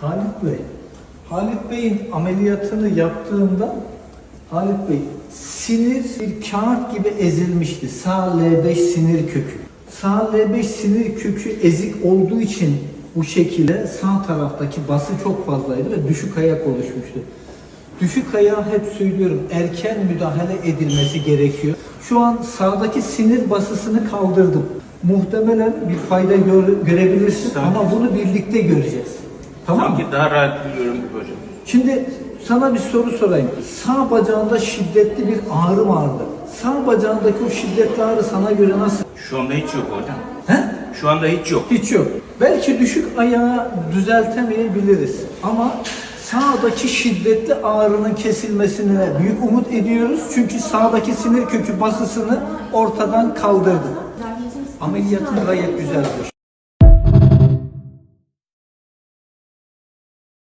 Halit Bey, Halit Bey'in ameliyatını yaptığımda Halit Bey sinir bir kağıt gibi ezilmişti. Sağ L5 sinir kökü. Sağ L5 sinir kökü ezik olduğu için bu şekilde sağ taraftaki bası çok fazlaydı ve düşük ayak oluşmuştu. Düşük ayağı hep söylüyorum erken müdahale edilmesi gerekiyor. Şu an sağdaki sinir basısını kaldırdım. Muhtemelen bir fayda gör- görebilirsin Sanki- ama bunu birlikte göreceğiz. Tamam mı? Sanki daha rahat biliyorum gibi hocam. Şimdi sana bir soru sorayım. Sağ bacağında şiddetli bir ağrı vardı. Sağ bacağındaki o şiddetli ağrı sana göre nasıl? Şu anda hiç yok hocam. He? Şu anda hiç yok. Hiç yok. Belki düşük ayağı düzeltemeyebiliriz. Ama sağdaki şiddetli ağrının kesilmesine büyük umut ediyoruz. Çünkü sağdaki sinir kökü basısını ortadan kaldırdı. Ameliyatın gayet güzel bir